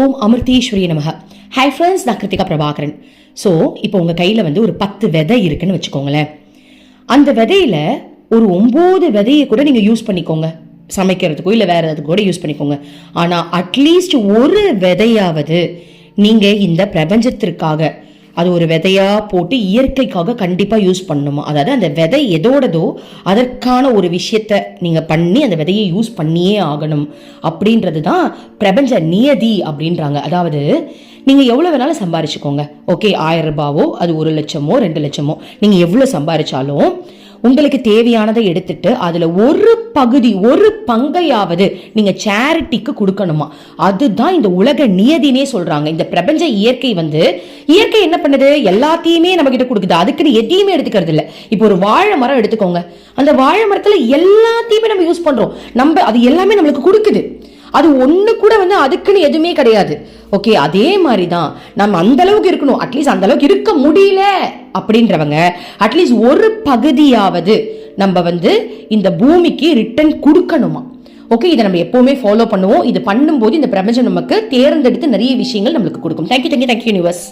ஓம் அமிர்தீஸ்வரி நமக. Hi friends நான் Kiruthika Prabhakaran. So இப்போ உங்கள் கையில் வந்து ஒரு பத்து விதை இருக்குன்னு வச்சுக்கோங்களேன். அந்த விதையில ஒரு ஒம்பது விதையை கூட நீங்கள் யூஸ் பண்ணிக்கோங்க. சமைக்கிறதுக்கோ இல்லை வேற எதுக்கு கூட யூஸ் பண்ணிக்கோங்க. ஆனால் அட்லீஸ்ட் ஒரு விதையாவது நீங்கள் இந்த பிரபஞ்சத்திற்காக அது ஒரு விதையாக போட்டு இயற்கைக்காக கண்டிப்பாக யூஸ் பண்ணணுமா? அதாவது அந்த விதை எதோடதோ அதற்கான ஒரு விஷயத்த நீங்கள் பண்ணி அந்த விதையை யூஸ் பண்ணியே ஆகணும். அப்படின்றது தான் பிரபஞ்ச நியதி அப்படின்றாங்க. அதாவது நீங்கள் எவ்வளோ வேணாலும் சம்பாரிச்சுக்கோங்க. ஓகே ஆயிரம் ரூபாவோ அது ஒரு லட்சமோ ரெண்டு லட்சமோ நீங்கள் எவ்வளோ சம்பாரிச்சாலும் உங்களுக்கு தேவையானதை எடுத்துட்டு அதில் ஒரு பகுதி ஒரு பங்கையாவது நீங்கள் சேரிட்டிக்கு கொடுக்கணுமா? அதுதான் இந்த உலக நியதினே சொல்கிறாங்க இந்த பிரபஞ்ச இயற்கை வந்து இயற்கை என்ன பண்ணுது? எல்லாத்தையுமே நம்ம கிட்ட கொடுக்குது. அதுக்குன்னு எதையுமே எடுத்துக்கிறது இல்லை. இப்போ ஒரு வாழை மரம் எடுத்துக்கோங்க. அந்த வாழை மரத்தில் எல்லாத்தையுமே நம்ம யூஸ் பண்ணுறோம் நம்ம அது எல்லாமே நம்மளுக்கு கொடுக்குது. அது ஒண்ணு கூட வந்து அதுக்குன்னு எதுவுமே கிடையாது. ஓகே அதே மாதிரி தான் நம்ம அந்த அளவுக்கு இருக்கணும். அட்லீஸ்ட் அந்த அளவுக்கு இருக்க முடியல அப்படின்றவங்க அட்லீஸ்ட் ஒரு பகுதியாவது நம்ம வந்து இந்த பூமிக்கு ரிட்டர்ன் கொடுக்கணுமா? ஓகே இதை நம்ம எப்போவுமே ஃபாலோ பண்ணுவோம். இது பண்ணும்போது இந்த பிரபஞ்சம் நமக்கு தேர்ந்தெடுத்து நிறைய விஷயங்கள் நம்மளுக்கு கொடுக்கும். Thank you thank you thank you universe